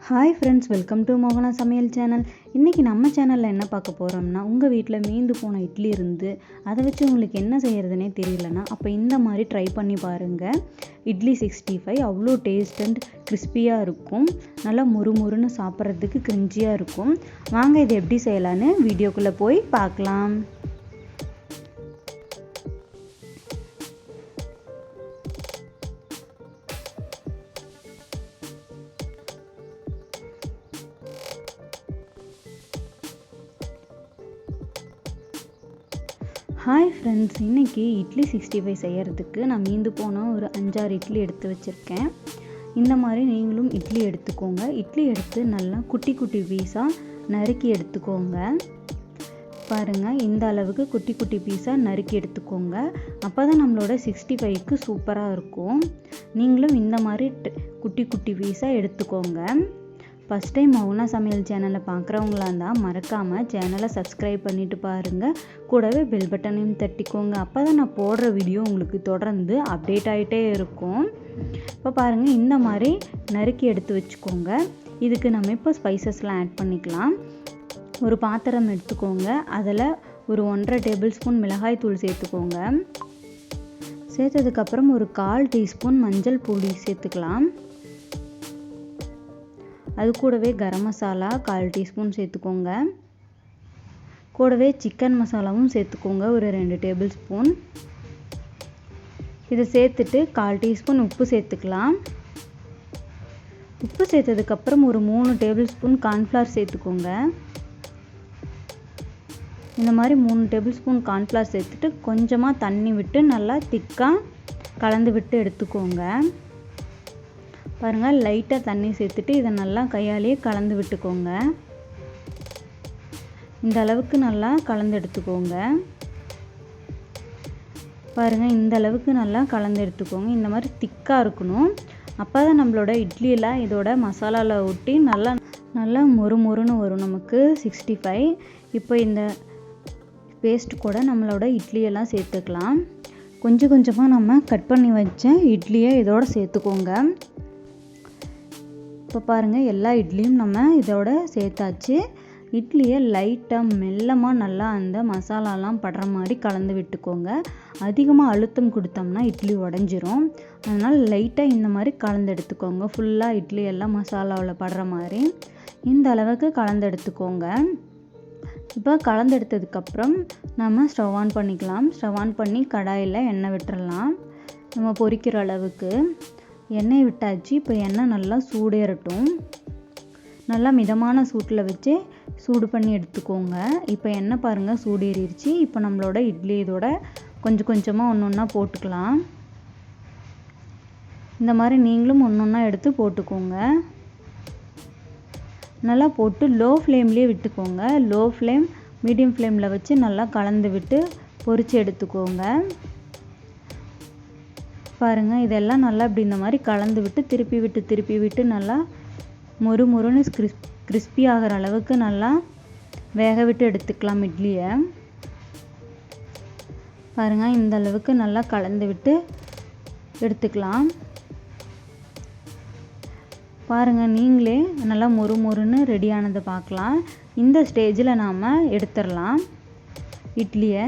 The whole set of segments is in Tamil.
ஹாய் ஃப்ரெண்ட்ஸ் வெல்கம் டு மோகனா சமையல் சேனல் இன்றைக்கி நம்ம சேனலில் என்ன பார்க்க போகிறோம்னா உங்கள் வீட்டில் மீந்து போன இட்லி இருந்து அதை வச்சு உங்களுக்கு என்ன செய்கிறதுனே தெரியலனா அப்போ இந்த மாதிரி ட்ரை பண்ணி பாருங்கள் இட்லி சிக்ஸ்டி ஃபைவ் அவ்வளோ டேஸ்ட் அண்ட் கிறிஸ்பியாக இருக்கும். நல்லா முறுமுறுன்னு சாப்பிட்றதுக்கு கிரிஞ்சியாக இருக்கும். வாங்க இது எப்படி செய்யலான்னு வீடியோக்குள்ளே போய் பார்க்கலாம். ஹாய் ஃப்ரெண்ட்ஸ் இன்றைக்கி இட்லி சிக்ஸ்டி ஃபைவ் செய்கிறதுக்கு நான் மீந்து போன ஒரு அஞ்சாறு இட்லி எடுத்து வச்சுருக்கேன். இந்த மாதிரி நீங்களும் இட்லி எடுத்துக்கோங்க. இட்லி எடுத்து நல்லா குட்டி குட்டி பீஸாக நறுக்கி எடுத்துக்கோங்க. பாருங்கள் இந்த அளவுக்கு குட்டி குட்டி பீஸாக நறுக்கி எடுத்துக்கோங்க. அப்போ தான் நம்மளோட சிக்ஸ்டி ஃபைவ்க்கு சூப்பராக இருக்கும். நீங்களும் இந்த மாதிரி குட்டி குட்டி பீஸாக எடுத்துக்கோங்க. ஃபஸ்ட் டைம் மௌனா சமையல் சேனலை பார்க்குறவங்களா இருந்தால் மறக்காமல் சேனலை சப்ஸ்கிரைப் பண்ணிவிட்டு பாருங்கள் கூடவே பெல் பட்டனையும் தட்டிக்கோங்க. அப்போ தான் நான் போடுற வீடியோ உங்களுக்கு தொடர்ந்து அப்டேட் ஆகிட்டே இருக்கும். இப்போ பாருங்கள் இந்த மாதிரி நறுக்கி எடுத்து வச்சுக்கோங்க. இதுக்கு நம்ம இப்போ ஸ்பைசஸ்லாம் ஆட் பண்ணிக்கலாம். ஒரு பாத்திரம் எடுத்துக்கோங்க. அதில் ஒரு ஒன்றரை டேபிள் ஸ்பூன் மிளகாய் தூள் சேர்த்துக்கோங்க. சேர்த்ததுக்கப்புறம் ஒரு கால் டீஸ்பூன் மஞ்சள் பொடி சேர்த்துக்கலாம். அது கூடவே கரம் மசாலா கால் டீஸ்பூன் சேர்த்துக்கோங்க. கூடவே சிக்கன் மசாலாவும் சேர்த்துக்கோங்க ஒரு ரெண்டு டேபிள் ஸ்பூன் இதை சேர்த்துட்டு கால் டீஸ்பூன் உப்பு சேர்த்துக்கலாம். உப்பு சேர்த்ததுக்கப்புறம் ஒரு மூணு டேபிள் ஸ்பூன் கார்ன்ஃப்ளவர் சேர்த்துக்கோங்க. இந்த மாதிரி மூணு டேபிள் ஸ்பூன் கார்ன்ஃப்ளவர் சேர்த்துட்டு கொஞ்சமாக தண்ணி விட்டு நல்லா திக்காக கலந்து விட்டு எடுத்துக்கோங்க. பாருங்கள் லைட்டாக தண்ணி சேர்த்துட்டு இதை நல்லா கையாலேயே கலந்து விட்டுக்கோங்க. இந்த அளவுக்கு நல்லா கலந்து எடுத்துக்கோங்க. பாருங்கள் இந்த அளவுக்கு நல்லா கலந்து எடுத்துக்கோங்க. இந்த மாதிரி திக்காக இருக்கணும். அப்போ தான் நம்மளோட இட்லியெல்லாம் இதோட மசாலாவில் ஒட்டி நல்லா நல்லா மொறு மொறுன்னு வரும் நமக்கு சிக்ஸ்டி ஃபைவ் இப்போ இந்த பேஸ்ட் கூட நம்மளோட இட்லியெல்லாம் சேர்த்துக்கலாம். கொஞ்சம் கொஞ்சமாக நம்ம கட் பண்ணி வச்ச இட்லியை இதோட சேர்த்துக்கோங்க. இப்போ பாருங்கள் எல்லா இட்லியும் நம்ம இதோட சேர்த்தாச்சு. இட்லியை லைட்டாக மெல்லமாக நல்லா அந்த மசாலாலாம் படுற மாதிரி கலந்து விட்டுக்கோங்க. அதிகமாக அழுத்தம் கொடுத்தோம்னா இட்லி உடஞ்சிரும். அதனால் லைட்டாக இந்த மாதிரி கலந்து எடுத்துக்கோங்க. ஃபுல்லாக இட்லி எல்லாம் மசாலாவில் படுற மாதிரி. இந்த அளவுக்கு கலந்து எடுத்துக்கோங்க. இப்போ கலந்து எடுத்ததுக்கப்புறம் நம்ம ஸ்டவ் ஆன் பண்ணிக்கலாம். ஸ்டவ் ஆன் பண்ணி கடாயில் எண்ணெய் விட்டுறலாம். நம்ம பொரிக்கிற அளவுக்கு. எண்ணெய் விட்டாச்சு. இப்போ எண்ணெய் நல்லா சூடேறட்டும். நல்லா மிதமான சூட்டில் வச்சு சூடு பண்ணி எடுத்துக்கோங்க. இப்போ எண்ணெய் பாருங்கள் சூடேறிடுச்சு இப்போ நம்மளோட இட்லி இதோட கொஞ்சம் கொஞ்சமாக ஒன்று ஒன்றா போட்டுக்கலாம். இந்த மாதிரி நீங்களும் ஒன்று ஒன்றா எடுத்து போட்டுக்கோங்க. நல்லா போட்டு லோ ஃப்ளேம்லேயே விட்டுக்கோங்க. லோ ஃப்ளேம் மீடியம் ஃப்ளேமில் வச்சு நல்லா கலந்து விட்டு பொரித்து எடுத்துக்கோங்க. பாருங்கள் இதெல்லாம் நல்லா இப்படி இந்த மாதிரி கலந்து விட்டு திருப்பி விட்டு திருப்பி விட்டு நல்லா மொறு மொறுன்னு கிறிஸ் கிறிஸ்பி ஆகிற அளவுக்கு நல்லா வேக விட்டு எடுத்துக்கலாம் இட்லியை. பாருங்கள் இந்த அளவுக்கு நல்லா கலந்து விட்டு எடுத்துக்கலாம். பாருங்கள் நீங்களே நல்லா மொறு மொறுன்னு ரெடியானதை பார்க்கலாம். இந்த ஸ்டேஜில் நாம் எடுத்துடலாம் இட்லியை.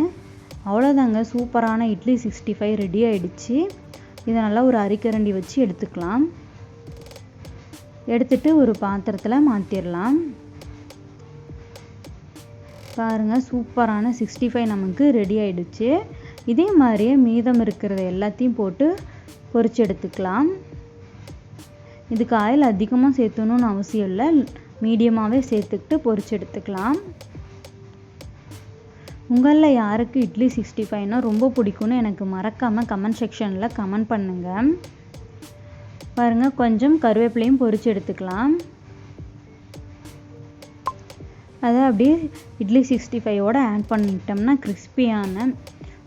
அவ்வளோதாங்க சூப்பரான இட்லி சிக்ஸ்டி ஃபைவ் ரெடி ஆகிடுச்சு இதை நல்லா ஒரு அரிக்கரண்டி வச்சு எடுத்துக்கலாம். எடுத்துட்டு ஒரு பாத்திரத்தில் மாற்றிடலாம் பாருங்கள் சூப்பரான சிக்ஸ்டி ஃபைவ் நமக்கு ரெடி ஆயிடுச்சு. இதே மாதிரியே மீதம் இருக்கிறத எல்லாத்தையும் போட்டு பொரிச்சு எடுத்துக்கலாம். இதுக்கு ஆயில் அதிகமாக சேர்த்தணும்னு அவசியம் இல்லை. மீடியமாகவே சேர்த்துக்கிட்டு பொறிச்சு எடுத்துக்கலாம். உங்களில் யாருக்கு இட்லி சிக்ஸ்டி ஃபைவ்னா ரொம்ப பிடிக்கும்னு எனக்கு மறக்காமல் கமெண்ட் செக்ஷனில் கமெண்ட் பண்ணுங்கள் பாருங்கள் கொஞ்சம் கருவேப்பிலையும் பொரித்து எடுத்துக்கலாம். அதை அப்படியே இட்லி சிக்ஸ்டி ஃபைவோடு ஆட் பண்ணிட்டோம்னா கிறிஸ்பியான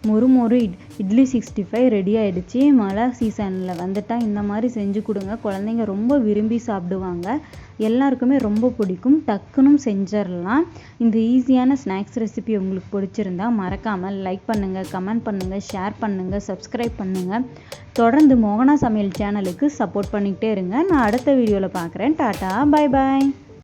மொறு மொறு இட் இட்லி சிக்ஸ்டி ஃபைவ் ரெடி ஆகிடுச்சி மழை சீசனில் வந்துட்டால் இந்த மாதிரி செஞ்சு கொடுங்க. குழந்தைங்க ரொம்ப விரும்பி சாப்பிடுவாங்க. எல்லாருக்குமே ரொம்ப பிடிக்கும். டக்குனும் செஞ்சிடலாம். இந்த ஈஸியான ஸ்நாக்ஸ் ரெசிபி உங்களுக்கு பிடிச்சிருந்தா மறக்காமல் லைக் பண்ணுங்கள் கமெண்ட் பண்ணுங்கள் ஷேர் பண்ணுங்கள் சப்ஸ்கிரைப் பண்ணுங்கள் தொடர்ந்து மோகனா சமையல் சேனலுக்கு சப்போர்ட் பண்ணிக்கிட்டே இருங்க. நான் அடுத்த வீடியோவில் பார்க்குறேன். Tata bye bye